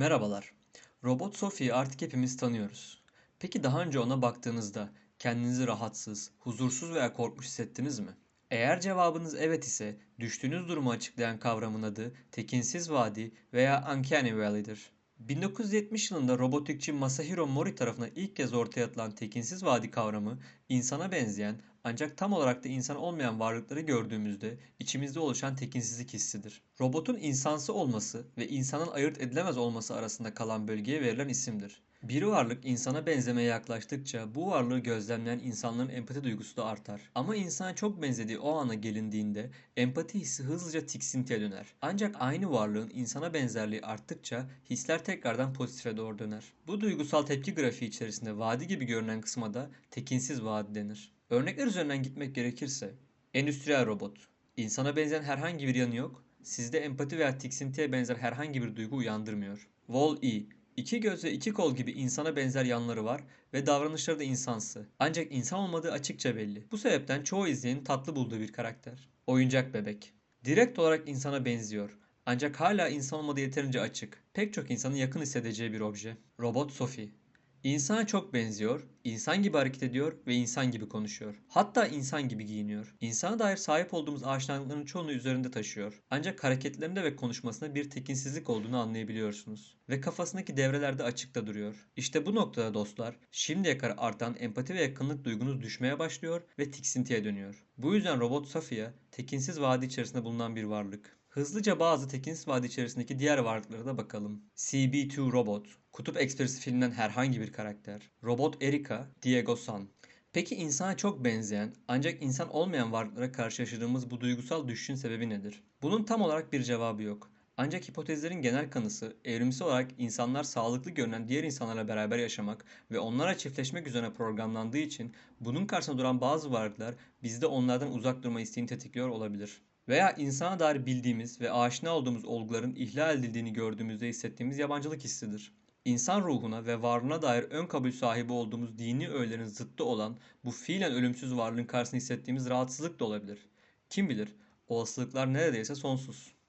Merhabalar. Robot Sophie'yi artık hepimiz tanıyoruz. Peki daha önce ona baktığınızda kendinizi rahatsız, huzursuz veya korkmuş hissettiniz mi? Eğer cevabınız evet ise düştüğünüz durumu açıklayan kavramın adı tekinsiz vadi veya uncanny valley'dir. 1970 yılında robotikçi Masahiro Mori tarafından ilk kez ortaya atılan tekinsiz vadi kavramı insana benzeyen ancak tam olarak da insan olmayan varlıkları gördüğümüzde içimizde oluşan tekinsizlik hissidir. Robotun insansı olması ve insanın ayırt edilemez olması arasında kalan bölgeye verilen isimdir. Bir varlık insana benzemeye yaklaştıkça bu varlığı gözlemleyen insanların empati duygusu da artar. Ama insana çok benzediği o ana gelindiğinde empati hissi hızlıca tiksintiye döner. Ancak aynı varlığın insana benzerliği arttıkça hisler tekrardan pozitife doğru döner. Bu duygusal tepki grafiği içerisinde vadi gibi görünen kısma da tekinsiz vadi denir. Örnekler üzerinden gitmek gerekirse endüstriyel robot. İnsana benzeyen herhangi bir yanı yok. Sizde empati veya tiksintiye benzer herhangi bir duygu uyandırmıyor. Wall-E İki göz ve iki kol gibi insana benzer yanları var ve davranışları da insansı. Ancak insan olmadığı açıkça belli. Bu sebepten çoğu izleyenin tatlı bulduğu bir karakter. Oyuncak bebek. Direkt olarak insana benziyor. Ancak hala insan olmadığı yeterince açık. Pek çok insanın yakın hissedeceği bir obje. Robot Sophie. İnsana çok benziyor, insan gibi hareket ediyor ve insan gibi konuşuyor. Hatta insan gibi giyiniyor. İnsana dair sahip olduğumuz aşinalıkların çoğunu üzerinde taşıyor. Ancak hareketlerinde ve konuşmasında bir tekinsizlik olduğunu anlayabiliyorsunuz. Ve kafasındaki devrelerde açıkta duruyor. İşte bu noktada dostlar, şimdiye kadar artan empati ve yakınlık duygunuz düşmeye başlıyor ve tiksintiye dönüyor. Bu yüzden robot Safia, tekinsiz vadi içerisinde bulunan bir varlık. Hızlıca bazı Tekinsiz Vadi içerisindeki diğer varlıklara da bakalım. CB2 Robot, Kutup Ekspresi filminden herhangi bir karakter. Robot Erika, Diego San. Peki insana çok benzeyen ancak insan olmayan varlıklara karşı yaşadığımız bu duygusal düşüşün sebebi nedir? Bunun tam olarak bir cevabı yok. Ancak hipotezlerin genel kanısı evrimsel olarak insanlar sağlıklı görünen diğer insanlarla beraber yaşamak ve onlara çiftleşmek üzerine programlandığı için bunun karşısında duran bazı varlıklar bizde onlardan uzak durma isteğini tetikliyor olabilir veya insana dair bildiğimiz ve aşina olduğumuz olguların ihlal edildiğini gördüğümüzde hissettiğimiz yabancılık hissidir. İnsan ruhuna ve varlığına dair ön kabul sahibi olduğumuz dini öğelerin zıttı olan bu fiilen ölümsüz varlığın karşısında hissettiğimiz rahatsızlık da olabilir. Kim bilir, olasılıklar neredeyse sonsuz.